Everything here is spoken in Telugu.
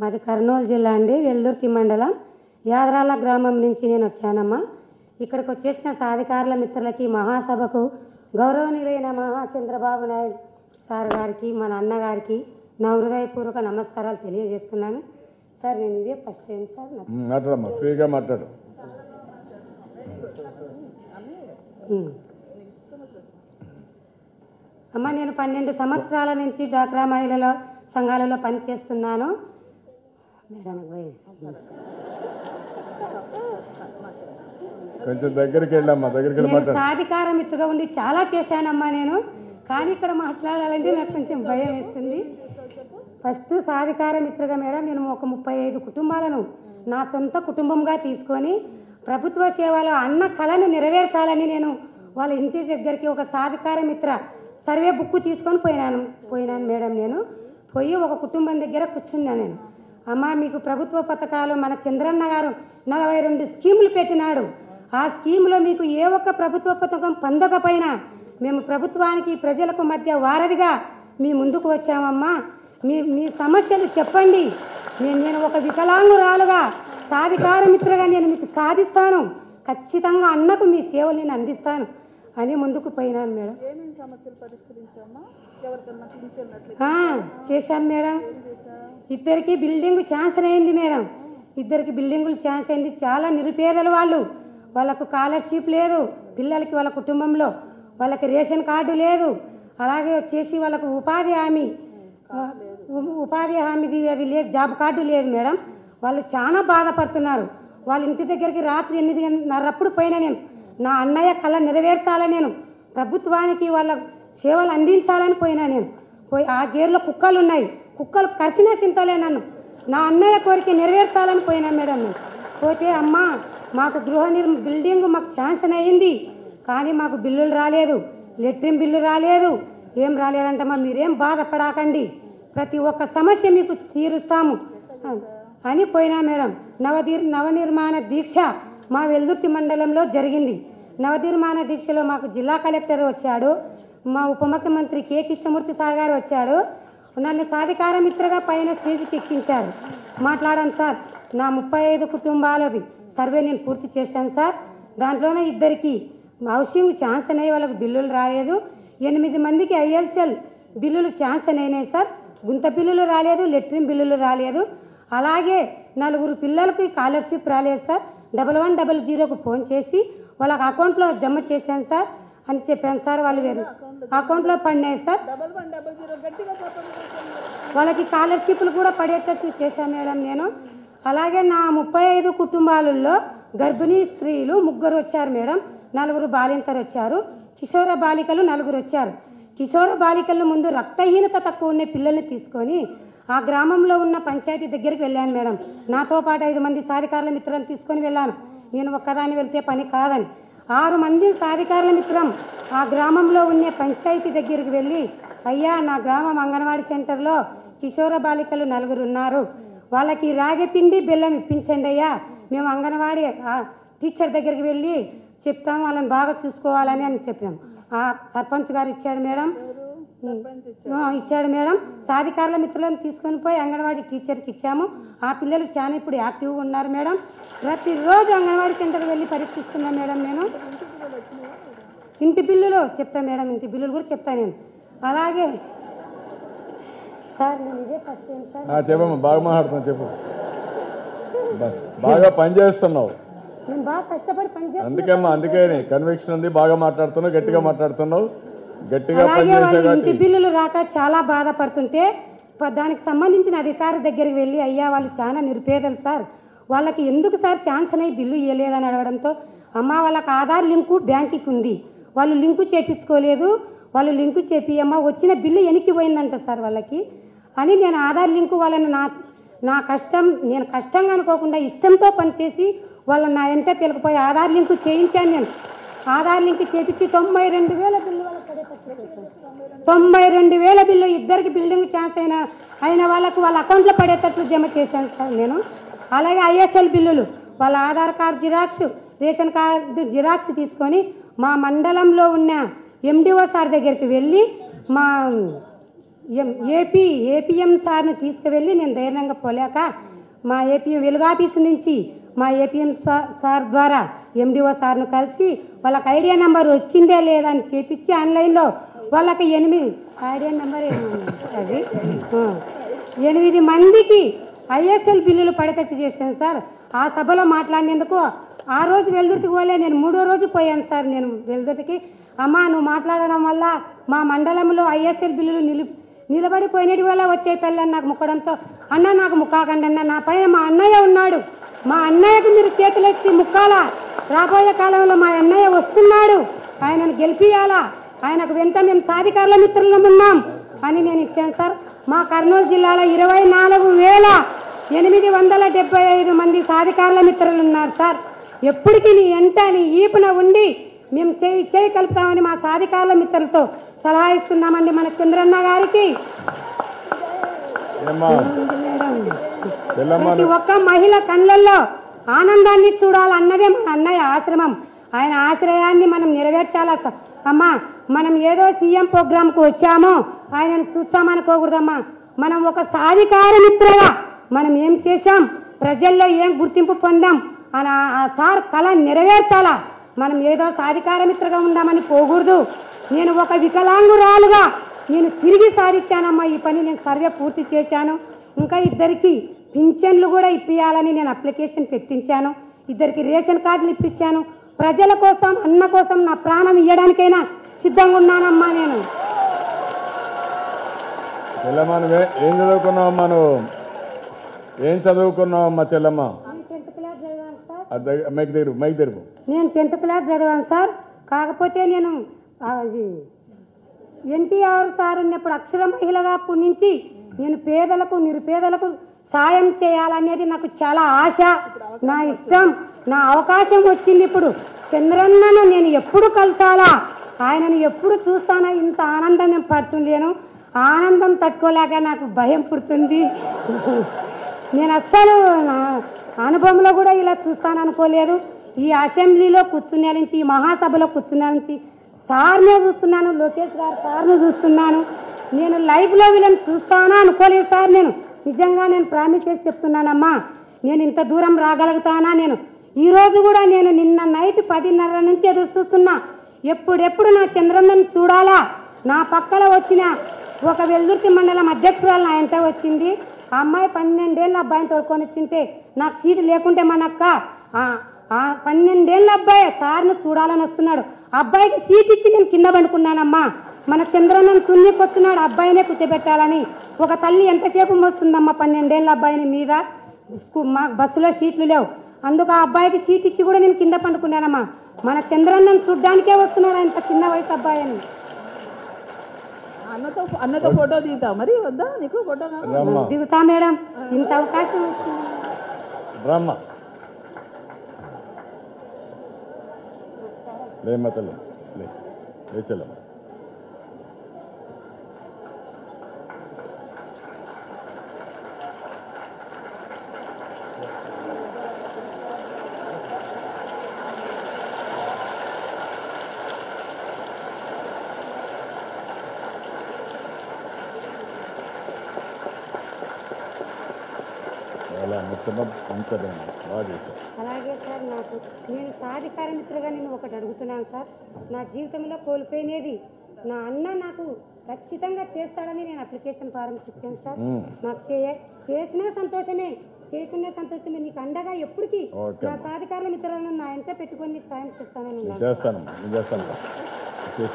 మాది కర్నూలు జిల్లా అండి వెల్దుర్తి మండలం. యాదరాల గ్రామం నుంచి నేను వచ్చానమ్మా. ఇక్కడికి వచ్చేసిన సాధికారుల మిత్రులకి మహాసభకు గౌరవనీయులైన మహా చంద్రబాబు నాయుడు సార్ గారికి మన అన్నగారికి నా హృదయపూర్వక నమస్కారాలు తెలియజేస్తున్నాను. సార్ నేను ఇదే ఫస్ట్ టైం సార్. మాట్లాడమ్మా ఫ్రీగా మాట్లాడు. అమ్మ నేను పన్నెండు సంవత్సరాల నుంచి డ్వాక్రా మహిళల సంఘాలలో పనిచేస్తున్నాను. పోయి. కొంచెం దగ్గరికి వెళ్ళమ్మా దగ్గరికి నేను సాధికార మిత్రుగా ఉండి చాలా చేశానమ్మా నేను. కానీ ఇక్కడ మాట్లాడాలంటే నాకు కొంచెం భయం వేస్తుంది. ఫస్ట్ సాధికార మిత్రుగా మేడం నేను ఒక ముప్పై ఐదు కుటుంబాలను నా సొంత కుటుంబంగా తీసుకొని ప్రభుత్వ సేవలో అన్న కళను నెరవేర్చాలని నేను వాళ్ళ ఇంటి దగ్గరికి ఒక సాధికార మిత్ర సర్వే బుక్ తీసుకొని పోయినాను. పోయినాను మేడం నేను. పోయి ఒక కుటుంబం దగ్గర కూర్చున్నాను నేను. అమ్మ మీకు ప్రభుత్వ పథకాలు మన చంద్రన్న గారు నలభై రెండు స్కీములు పెట్టినాడు. ఆ స్కీములో మీకు ఏ ఒక్క ప్రభుత్వ పథకం పొందకపోయినా మేము ప్రభుత్వానికి ప్రజలకు మధ్య వారధిగా మీ ముందుకు వచ్చామమ్మా. మీ మీ సమస్యలు చెప్పండి. నేను నేను ఒక వికలాంగురాలుగా సాధికార మిత్రుగా నేను మీకు సాధిస్తాను. ఖచ్చితంగా అన్నకు మీ సేవలు నేను అందిస్తాను అని ముందుకు పోయినాను మేడం. చేశాను మేడం. ఇద్దరికి బిల్డింగ్ ఛాన్స్ అయింది మేడం. ఇద్దరికి బిల్డింగులు ఛాన్స్ అయింది. చాలా నిరుపేదలు వాళ్ళు. వాళ్ళకు స్కాలర్షిప్ లేదు. పిల్లలకి వాళ్ళ కుటుంబంలో వాళ్ళకి రేషన్ కార్డు లేదు. అలాగే వచ్చేసి వాళ్ళకు ఉపాధి హామీ ఉపాధి హామీది అది లేదు. జాబ్ కార్డు లేదు మేడం. వాళ్ళు చాలా బాధపడుతున్నారు. వాళ్ళ ఇంటి దగ్గరికి రాత్రి ఎనిమిది గంటలప్పుడు పోయినా నేను. నా అన్నయ్య కళ నెరవేర్చాలని నేను. ప్రభుత్వానికి వాళ్ళ సేవలు అందించాలని పోయినా నేను. పోయి ఆ గేర్లో కుక్కలు ఉన్నాయి కుక్కలు కరిచినా తింటలే నన్ను. నా అన్నయ్య కోరిక నెరవేర్చాలని పోయినా మేడం. పోతే అమ్మా మాకు గృహ నిర్మ బిల్డింగ్ మాకు శాంక్షన్ అయ్యింది కానీ మాకు బిల్లులు రాలేదు. లెట్రిన్ బిల్లు రాలేదు. ఏం రాలేదంటమ్మా మీరేం బాధపడాకండి. ప్రతి ఒక్క సమస్య మీకు తీరుస్తాము. అని పోయినా మేడం. నవదీర్ నవనిర్మాణ దీక్ష మా వెల్దుర్తి మండలంలో జరిగింది. నవనిర్మాణ దీక్షలో మాకు జిల్లా కలెక్టర్ వచ్చాడు. మా ఉప ముఖ్యమంత్రి కె. కృష్ణమూర్తి సార్ గారు వచ్చాడు నన్ను సాధికార మిత్రగా పైన స్టేజ్కి ఎక్కించారు. మాట్లాడాను సార్. నా ముప్పై ఐదు కుటుంబాలది సర్వే నేను పూర్తి చేశాను సార్. దాంట్లోనే ఇద్దరికి హౌసింగ్ ఛాన్స్ అనేవి వాళ్ళకు బిల్లులు రాలేదు. ఎనిమిది మందికి ఐఎల్సెల్ బిల్లులు ఛాన్స్ అయినాయి సార్. గుంత బిల్లులు రాలేదు లెట్రిన్ బిల్లులు రాలేదు. అలాగే నలుగురు పిల్లలకి స్కాలర్షిప్ రాలేదు సార్. డబల్ వన్ డబల్ జీరోకు ఫోన్ చేసి వాళ్ళకి అకౌంట్లో జమ చేశాను సార్. అని చెప్పాను సార్ వాళ్ళు వేరు. అకౌంట్లో పడినాయి సార్. వాళ్ళకి స్కాలర్షిప్లు కూడా పడేటట్టు చేశాను మేడం నేను. అలాగే నా ముప్పై ఐదు కుటుంబాలలో గర్భిణీ స్త్రీలు ముగ్గురు వచ్చారు మేడం. నలుగురు బాలింతలు వచ్చారు. కిషోర బాలికలు నలుగురు వచ్చారు. కిషోర బాలికల ముందు రక్తహీనత తక్కువ ఉన్న పిల్లల్ని తీసుకొని ఆ గ్రామంలో ఉన్న పంచాయతీ దగ్గరికి వెళ్ళాను మేడం. నాతో పాటు ఐదు మంది సాధికారుల మిత్రులను తీసుకొని వెళ్ళాను. నేను ఒక్కదాన్ని వెళ్తే పని కాదని. ఆరు మంది సాధికారుల మిత్రం ఆ గ్రామంలో ఉండే పంచాయతీ దగ్గరికి వెళ్ళి అయ్యా నా గ్రామం అంగన్వాడీ సెంటర్లో కిషోర బాలికలు నలుగురు ఉన్నారు. వాళ్ళకి రాగి పిండి బెల్లం ఇప్పించండి అయ్యా. మేము అంగన్వాడీ టీచర్ దగ్గరికి వెళ్ళి చెప్తాము వాళ్ళని బాగా చూసుకోవాలని అని చెప్పాం. ఆ సర్పంచ్ గారు ఇచ్చారు మేడం. ఇచ్చాడు. మేడం. సాధికారుల మిత్రులను తీసుకొని పోయి అంగన్వాడీ టీచర్కి ఇచ్చాము. ఆ పిల్లలు చాలా ఇప్పుడు యాక్టివ్గా ఉన్నారు మేడం. ప్రతిరోజు అంగన్వాడీ సెంటర్కి వెళ్ళి పరీక్షిస్తున్నాను మేడం నేను. ఇంటి బిల్లులు చెప్తా మేడం ఇంటి బిల్లులు కూడా చెప్తా నేను. అలాగే సార్ నేను ఇదే ఫస్ట్ టైం సార్. ఆ, చెప్పమ్మా బాగా మాట్లాడుతున్నావు చెప్పు. బాగా పని చేస్తున్నావు. నేను బాగా కష్టపడి పనిచేస్తాను అందుకేమ్మా అందుకే కన్విక్షన్ ఉంది బాగా మాట్లాడుతున్నావు గట్టిగా మాట్లాడుతున్నావు. గట్టిగా అలాగే వాళ్ళు ఇంటి బిల్లులు రాక చాలా బాధపడుతుంటే దానికి సంబంధించిన అధికారి దగ్గరికి వెళ్ళి అయ్యా వాళ్ళు చాలా నిరుపేదలు సార్. వాళ్ళకి ఎందుకు సార్ ఛాన్స్ అనేవి బిల్లు ఇవ్వలేదని అడగడంతో అమ్మ వాళ్ళకి ఆధార్ లింకు బ్యాంకుకి ఉంది. వాళ్ళు లింకు చేపించుకోలేదు. వాళ్ళు లింకు చేపి అమ్మ వచ్చిన బిల్లు వెనక్కి పోయిందంట సార్ వాళ్ళకి. అని నేను ఆధార్ లింకు వాళ్ళని నా నా కష్టం నేను కష్టంగా అనుకోకుండా ఇష్టంతో పనిచేసి వాళ్ళని నా వెంట తెలికపోయి ఆధార్ లింకు చేయించాను నేను. ఆధార్ లింక్ చేపించి తొంభై రెండు వేల బిల్లు వాళ్ళకి పడేటట్టు చేశాను. తొంభై రెండు వేల బిల్లు ఇద్దరికి బిల్డింగ్ ఛాన్స్ అయిన అయిన వాళ్ళకు వాళ్ళ అకౌంట్లో పడేటట్లు జమ చేశాను సార్ నేను. అలాగే ఐఎస్ఎల్ బిల్లులు వాళ్ళ Aadhaar card xerox ration card xerox తీసుకొని మా మండలంలో ఉన్న ఎండిఓ సార్ దగ్గరికి వెళ్ళి మా ఎం ఏపీ ఏపీఎం సార్ని తీసుకువెళ్ళి నేను ధైర్యంగా పోలేక మా ఏపీఎం వెలుగాఫీసు నుంచి మా ఏపీఎం సార్ ద్వారా ఎండిఓ సార్ను కలిసి వాళ్ళకి ఐడియా నెంబర్ వచ్చిందే లేదా అని చేపించి ఆన్లైన్లో వాళ్ళకి ఎనిమిది ఐడియా నెంబర్ అది ఎనిమిది మందికి ఐఎస్ఎల్ బిల్లులు పడకచ్చి చేశాను సార్. ఆ సభలో మాట్లాడినందుకు ఆ రోజు వెల్దుర్తికి పోలే నేను మూడో రోజు పోయాను సార్ నేను వెల్దుర్తికి. అమ్మా నువ్వు మాట్లాడడం వల్ల మా మండలంలో ఐఎస్ఎల్ బిల్లులు నిలు నిలబడిపోయినటి వల్ల వచ్చే తల్లి నాకు ముక్కడంతో అన్న నాకు ముక్కాకండి అన్న నా పైన మా అన్నయ్య ఉన్నాడు. మా అన్నయ్యకు మీరు చేతులెత్తి ముక్కాలా? రాబోయే కాలంలో మా అన్నయ్య వస్తున్నాడు ఆయనను గెలిపియాలా ఆయనకు వెంట మేము సాధికారుల మిత్రులం ఉన్నాం. అని నేను ఇచ్చాను సార్. మా కర్నూలు జిల్లాలో ఇరవై నాలుగు వేల ఎనిమిది వందల డెబ్బై ఐదు మంది సాధికారుల మిత్రులు ఉన్నారు సార్. ఎప్పటికీ నీ ఎంట నీ ఈపున ఉండి మేము చేయి చేయి కలుపుతామని మా సాధికారుల మిత్రులతో సలహా ఇస్తున్నామండి మన చంద్రన్న గారికి. ప్రతి ఒక్క మహిళ కళ్ళల్లో ఆనందాన్ని చూడాలన్నదే మన అన్నయ్య ఆశ్రమం. ఆయన ఆశ్రయాన్ని మనం నెరవేర్చాలా అమ్మా మనం ఏదో సీఎం ప్రోగ్రాంకు వచ్చామో ఆయనను చూస్తామనుకోకూడదమ్మా మనం ఒక సాధికార మిత్రగా మనం ఏం చేశాం? ప్రజల్లో ఏం గుర్తింపు పొందాం? అని సార్ కళ నెరవేర్చాలా? మనం ఏదో సాధికార మిత్రగా ఉందామని పోకూడదు. నేను ఒక వికలాంగురాలుగా నేను తిరిగి సాధించానమ్మా. ఈ పని నేను సర్వే పూర్తి చేశాను. ఇంకా ఇద్దరికి పింఛన్లు కూడా ఇప్పియాలని నేను అప్లికేషన్ పెట్టించాను. ఇద్దరికి రేషన్ కార్డులు ఇప్పించాను. ప్రజల కోసం అన్న కోసం నా ప్రాణం ఇవ్వడానికైనా సిద్ధంగా ఉన్నానమ్మా నేను. చెల్లమ్మ నువ్వే ఏం చదువుకున్నావమ్మా నువ్వు? ఏం చదువుకున్నావమ్మా చెల్లమ్మ? మైక్ తెరువు మైక్ నేను టెన్త్ క్లాస్ చదివాను సార్. కాకపోతే నేను అది ఎన్టీఆర్ సార్ ఉన్నప్పుడు అక్షర మహిళగా పుణించి నేను పేదలకు నిరుపేదలకు సాయం చేయాలనేది నాకు చాలా ఆశ. నా ఇష్టం నా అవకాశం వచ్చింది ఇప్పుడు. చంద్రన్నను నేను ఎప్పుడు కలుతాలా? ఆయనను ఎప్పుడు చూస్తానా ఇంత ఆనందం నేను పడుతుండేను. ఆనందం తట్టుకోలేక నాకు భయం పుడుతుంది. నేను అస్సలు నా అనుభవంలో కూడా ఇలా చూస్తాను అనుకోలేదు ఈ అసెంబ్లీలో కూర్చునే నుంచి ఈ మహాసభలో కూర్చునే నుంచి సార్నే చూస్తున్నాను లోకేష్ గారు సార్ను చూస్తున్నాను. నేను లైఫ్లో వీళ్ళని చూస్తానా అనుకోలేదు సార్ నేను. నిజంగా నేను ప్రామిస్ చేసి చెప్తున్నానమ్మా. నేను ఇంత దూరం రాగలుగుతానా నేను? ఈరోజు కూడా నేను నిన్న నైట్ పదిన్నర నుంచి ఎదురు చూస్తున్నా. ఎప్పుడెప్పుడు నా చంద్రన్నను చూడాలా? నా పక్కన వచ్చిన ఒక వెల్దుర్తి మండలం అధ్యక్షురాలు నా ఎంత వచ్చింది. ఆ అమ్మాయి పన్నెండేళ్ళ అబ్బాయిని తోడుకొని వచ్చింటే నాకు సీటు లేకుంటే మనక్క. పన్నెండేళ్ళ అబ్బాయి కారును చూడాలని వస్తున్నాడు. ఆ అబ్బాయికి సీట్ ఇచ్చి నేను కింద పండుకున్నానమ్మా. మన చంద్రన్నను తున్నికొస్తున్నాడు అబ్బాయినే కూర్చోబెట్టాలని. ఒక తల్లి ఎంతసేపు మోస్తుందమ్మా? పన్నెండేళ్ళ అబ్బాయిని మీద స్కూ- మా బస్సులో సీట్లు లేవు. అందుకు ఆ అబ్బాయికి సీట్ ఇచ్చి కూడా నేను కింద పండుకున్నానమ్మా. మన చంద్రన్నను చూడ్డానికే వస్తున్నాడు ఇంత చిన్న వయసు అబ్బాయి అని అన్నతో అన్నతో ఫోటో దిగుతావు మరి? వద్దా నీకు ఫోటో దిగుతా మేడం. ఇంత అవకాశం వచ్చింది రమ్మ. లేమ్మ తల్లి. లే లే అంతరండి బాగా చేశారు. అలాగే సార్ నాకు నేను సాధికార మిత్రగా నేను ఒకటి అడుగుతున్నాను సార్. నా జీవితంలో కోల్పోయినది నా అన్న నాకు ఖచ్చితంగా చేస్తాడని నేను అప్లికేషన్ ఫారం ఇచ్చాను సార్. నాకు చేయ చేసినా సంతోషమే చేయకున్నా సంతోషమే. నీకు అండగా ఎప్పటికీ నా సాధికారుల మిత్రులను నా ఎంట పెట్టుకొని నీకు సాయం చేస్తానని చేస్తాను